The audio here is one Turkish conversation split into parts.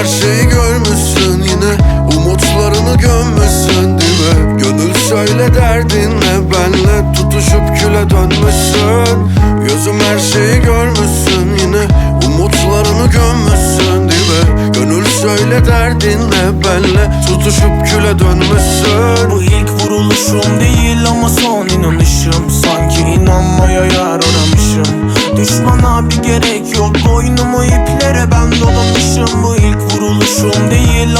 Her şeyi görmüşsün yine. Umutlarını gömmüşsün değil mi? Gönül söyle derdinle benle Tutuşup küle dönmüşsün Gözüm her şeyi görmüşsün yine. Umutlarını gömmüşsün değil mi? Gönül söyle derdinle benle Tutuşup küle dönmüşsün Bu ilk vuruluşum değil ama son inanışım. Sanki inanmaya yar aramışım. Düşmana bir gerek yok boynumu ip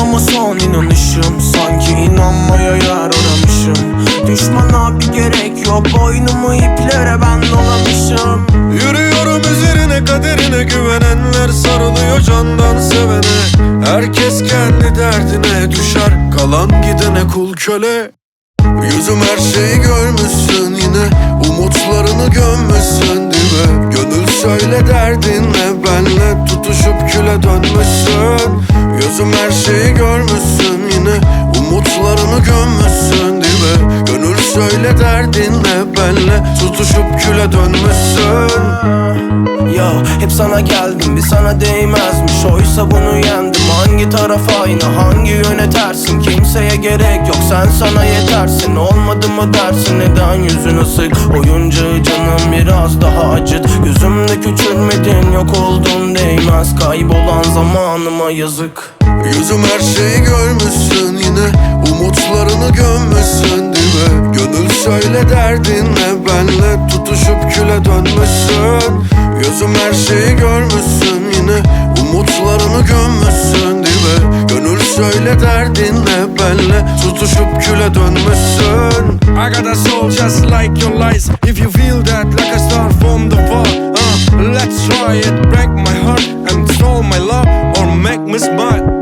ama son inanışım. Sanki inanmaya yer aramışım Düşmana bir gerek yok Boynumu iplere ben dolamışım. Yürüyorum üzerine kaderine güvenenler sarılıyor candan sevene. Herkes kendi derdine düşer kalan gidene kul köle. Yüzüm her şeyi görmüşsün yine umutlarını gömmüşsün dibe. Gönül söyle derdinle benle tutuşup küle dönmüşsün Yüzüm her şeyi görmüşsün. Yine umutlarını gömmüşsün dibe Gönül söyle derdinle benle tutuşup küle dönmüşsün. Ya hep sana geldim bir sana değmezmiş. Oysa bunu yendim hangi taraf aynı hangi yöne tersin? Kimseye gerek yok sen sana yetersin. Olmadı mı dersin? Neden yüzün ısık Oyuncağı canım biraz daha acıt. Gözümde küçülmedin yok oldun değmez. Kaybolan zamanıma yazık. Yüzüm her şeyi görmüşsün yine Umutlarını gömmüşsün dibe Gönül söyle derdinle benle Tutuşup küle dönmüşsün. Yüzüm her şeyi görmüşsün yine Umutlarını gömmüşsün Söyle derdinle benle Tutuşup küle dönmüşsün I got a soul just like your lies. If you feel that like a star from the fall, uh, let's try it. Break my heart and stole my love, or make me smile.